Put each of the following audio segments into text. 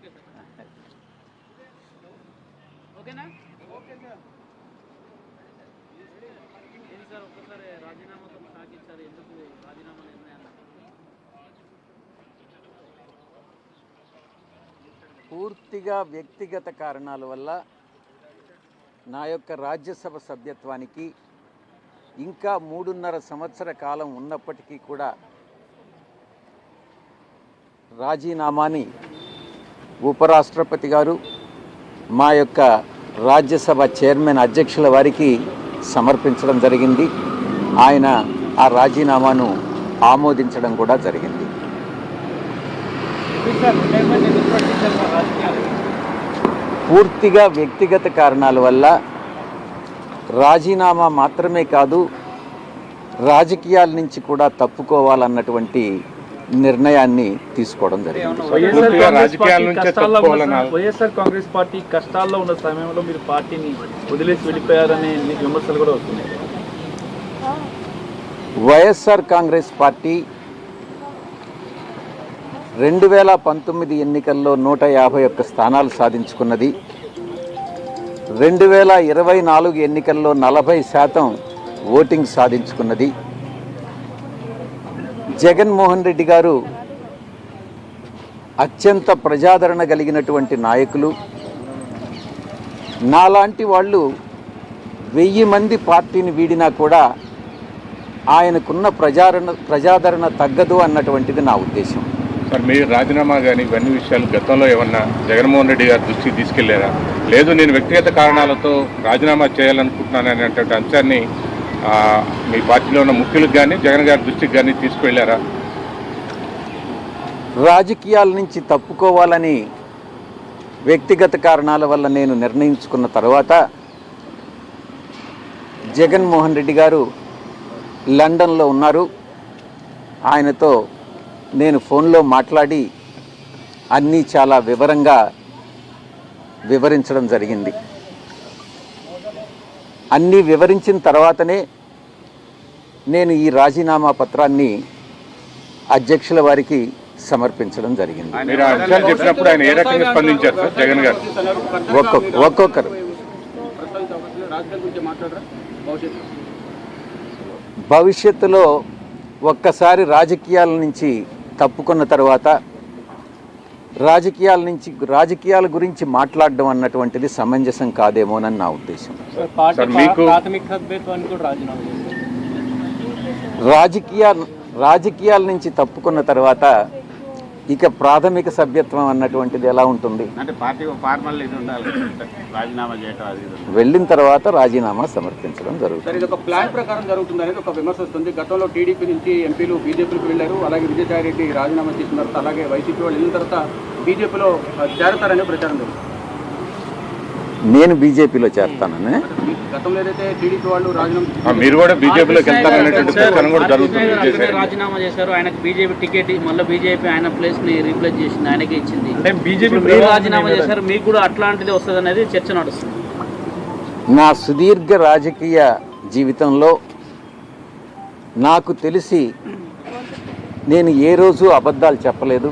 Okay sir. ఓకేనా ఏంటి sir ఒక్కసారి రాజీనామాతో ఎందుకు రాజీనామా నిర్ణయాన్ని? పూర్తిగా వ్యక్తిగత కారణాల వల్ల నా యొక్క రాజ్యసభ సభ్యత్వానికి ఇంకా మూడున్నర సంవత్సర కాలం ఉన్నప్పటికీ కూడా రాజీనామాని ఉపరాష్ట్రపతి గారు మా యొక్క రాజ్యసభ చైర్మన్ అధ్యక్షుల వారికి సమర్పించడం జరిగింది. ఆయన ఆ రాజీనామాను ఆమోదించడం కూడా జరిగింది. పూర్తిగా వ్యక్తిగత కారణాల వల్ల రాజీనామా మాత్రమే కాదు రాజకీయాల నుంచి కూడా తప్పుకోవాలన్నటువంటి నిర్ణయాన్ని తీసుకోవడం జరిగింది. వైఎస్ఆర్ కాంగ్రెస్ పార్టీ కష్టాల్లో ఉన్న సమయంలో మీరు పార్టీని వదిలేసి వెళ్ళిపోయారనే విమర్శలు కూడా వస్తున్నాయి. వైఎస్ఆర్ కాంగ్రెస్ పార్టీ రెండు వేల పంతొమ్మిది ఎన్నికల్లో నూట యాభై ఒక్క స్థానాలు సాధించుకున్నది. రెండు వేల ఇరవై నాలుగు ఎన్నికల్లో నలభై శాతం ఓటింగ్ సాధించుకున్నది. జగన్మోహన్ రెడ్డి గారు అత్యంత ప్రజాదరణ కలిగినటువంటి నాయకులు. నాలాంటి వాళ్ళు వెయ్యి మంది పార్టీని వీడినా కూడా ఆయనకున్న ప్రజాదరణ ప్రజాదరణ తగ్గదు అన్నటువంటిది నా ఉద్దేశం. మరి మీరు రాజీనామా కానీ ఇవన్నీ విషయాలు గతంలో ఏమన్నా జగన్మోహన్ రెడ్డి గారి దృష్టికి తీసుకెళ్ళారా? లేదు నేను వ్యక్తిగత కారణాలతో రాజీనామా చేయాలనుకుంటున్నాను అనేటువంటి అంశాన్ని మీ పార్టీలో ఉన్న ముఖ్యులకు కానీ జగన్ గారి దృష్టికి కానీ తీసుకువెళ్ళారా? రాజకీయాల నుంచి తప్పుకోవాలని వ్యక్తిగత కారణాల వల్ల నేను నిర్ణయించుకున్న తర్వాత జగన్మోహన్ రెడ్డి గారు లండన్లో ఉన్నారు. ఆయనతో నేను ఫోన్లో మాట్లాడి అన్నీ చాలా వివరంగా వివరించడం జరిగింది. అన్నీ వివరించిన తర్వాతనే నేను ఈ రాజీనామా పత్రాన్ని అధ్యక్షుల వారికి సమర్పించడం జరిగింది. చెప్పినప్పుడు ఆయన ఏ రకంగా స్పందించారు సార్? జగన్ గారు. ఒక్కొక్క ఒక్కొక్కరు. భవిష్యత్తులో ఒక్కసారి రాజకీయాల నుంచి తప్పుకున్న తర్వాత రాజకీయాల నుంచి రాజకీయాల గురించి మాట్లాడడం అన్నటువంటిది సమంజసం కాదేమోనని నా ఉద్దేశం. రాజకీయ రాజకీయాల నుంచి తప్పుకున్న తర్వాత ఇక ప్రాథమిక సభ్యత్వం అన్నటువంటిది ఎలా ఉంటుంది? అంటే పార్టీ ఫార్మల్ ఇది ఉండాలి. రాజీనామా చేయటం అది. వెళ్ళిన తర్వాత రాజీనామా సమర్పించడం జరుగుతుంది. సార్ ఇది ఒక ప్లాన్ ప్రకారం జరుగుతుంది అనేది ఒక విమర్శ వస్తుంది. గతంలో టీడీపీ నుంచి ఎంపీలు బీజేపీకి వెళ్ళారు. అలాగే విజయసాయి రెడ్డి రాజీనామా చేసిన తర్వాత అలాగే వైసీపీ వాళ్ళు వెళ్ళిన తర్వాత బీజేపీలో చేరతారనే ప్రచారం జరుగుతుంది. నేను బీజేపీలో చేస్తానని. గతంలో ఏదైతే టీడీపీ వాళ్ళు రాజీనామా ఆ, మీరు కూడా బీజేపీలోకి వెళ్తారనేటువంటి ప్రచారం కూడా జరుగుతుంది. రాజీనామా చేశారు. ఆయనకు బీజేపీ టికెట్ మళ్ళీ బీజేపీ ఆయన ప్లేస్ని రీప్లేస్ చేసింది ఆయనకే ఇచ్చింది. అంటే బీజేపీ మీరు రాజీనామా చేశారు మీకు కూడా అట్లాంటిది వస్తుంది అనేది చర్చ నడుస్తుంది. నా సుదీర్ఘ రాజకీయ జీవితంలో నాకు తెలిసి నేను ఏ రోజు అబద్ధాలు చెప్పలేదు.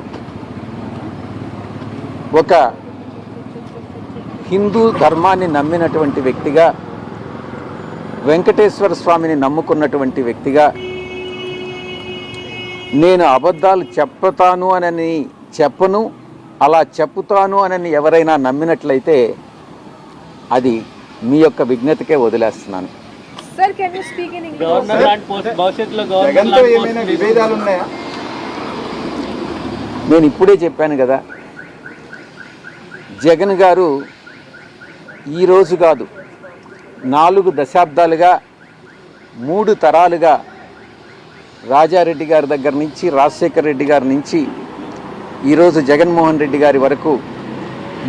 ఒక హిందూ ధర్మాన్ని నమ్మినటువంటి వ్యక్తిగా వెంకటేశ్వర స్వామిని నమ్ముకున్నటువంటి వ్యక్తిగా నేను అబద్ధాలు చెప్పుతాను అనని చెప్పను అలా చెప్పుతాను అనని ఎవరైనా నమ్మినట్లయితే అది మీ యొక్క విజ్ఞతకే వదిలేస్తున్నాను. నేను ఇప్పుడే చెప్పాను కదా జగన్ గారు ఈరోజు కాదు నాలుగు దశాబ్దాలుగా మూడు తరాలుగా రాజారెడ్డి గారి దగ్గర నుంచి రాజశేఖర రెడ్డి గారి నుంచి ఈరోజు జగన్మోహన్ రెడ్డి గారి వరకు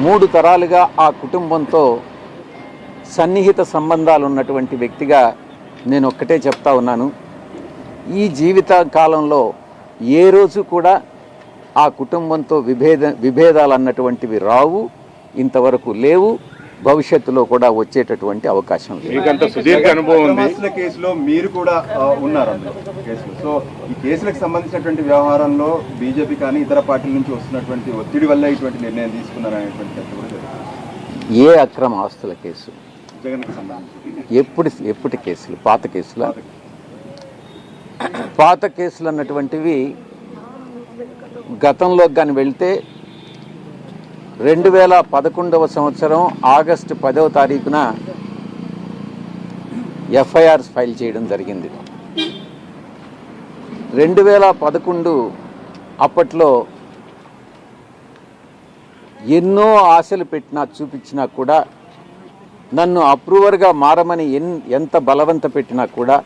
మూడు తరాలుగా ఆ కుటుంబంతో సన్నిహిత సంబంధాలు ఉన్నటువంటి వ్యక్తిగా నేను ఒక్కటే చెప్తా ఉన్నాను. ఈ జీవిత కాలంలో ఏ రోజు కూడా ఆ కుటుంబంతో విభేద విభేదాలు అన్నటువంటివి రావు ఇంతవరకు లేవు. భవిష్యత్తులో కూడా వచ్చేటటువంటి అవకాశం లేదు. మీకంత సుదీర్ఘ అనుభవం ఉంది. కేసులో మీరు కూడా ఉన్నారు సో ఈ కేసులకు సంబంధించినటువంటి వ్యవహారంలో బీజేపీ కానీ ఇతర పార్టీల నుంచి వస్తున్నటువంటి ఒత్తిడి వల్ల ఇటువంటి నిర్ణయం జరుగుతుంది. ఏ అక్రమ ఆస్తుల కేసు? ఎప్పుడు ఎప్పటి కేసులు? పాత కేసుల. పాత కేసులు అన్నటువంటివి గతంలో కానీ వెళ్తే రెండు వేల పదకొండవ సంవత్సరం ఆగస్టు పదవ తారీఖున ఎఫ్ఐఆర్స్ ఫైల్ చేయడం జరిగింది. రెండు వేల పదకొండు అప్పట్లో ఎన్నో ఆశలు పెట్టినా చూపించినా కూడా నన్ను అప్రూవర్గా మారమని ఎన్ ఎంత బలవంత పెట్టినా కూడా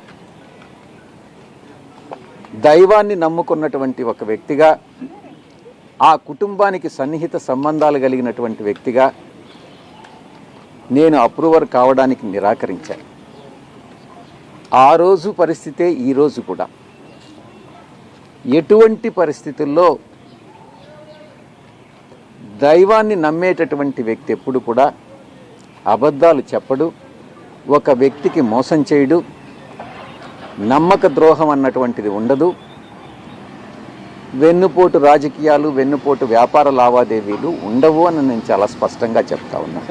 దైవాన్ని నమ్ముకున్నటువంటి ఒక వ్యక్తిగా ఆ కుటుంబానికి సన్నిహిత సంబంధాలు కలిగినటువంటి వ్యక్తిగా నేను అప్రూవర్ కావడానికి నిరాకరించాను ఆ రోజు పరిస్థితే ఈ రోజు కూడా. ఎటువంటి పరిస్థితుల్లో దైవాన్ని నమ్మేటటువంటి వ్యక్తి ఎప్పుడు కూడా అబద్ధాలు చెప్పడు ఒక వ్యక్తికి మోసం చేయడు నమ్మక ద్రోహం అన్నటువంటిది ఉండదు. వెన్నుపోటు రాజకీయాలు వెన్నుపోటు వ్యాపార లావాదేవీలు ఉండవు అని నేను చాలా స్పష్టంగా చెప్తా ఉన్నా.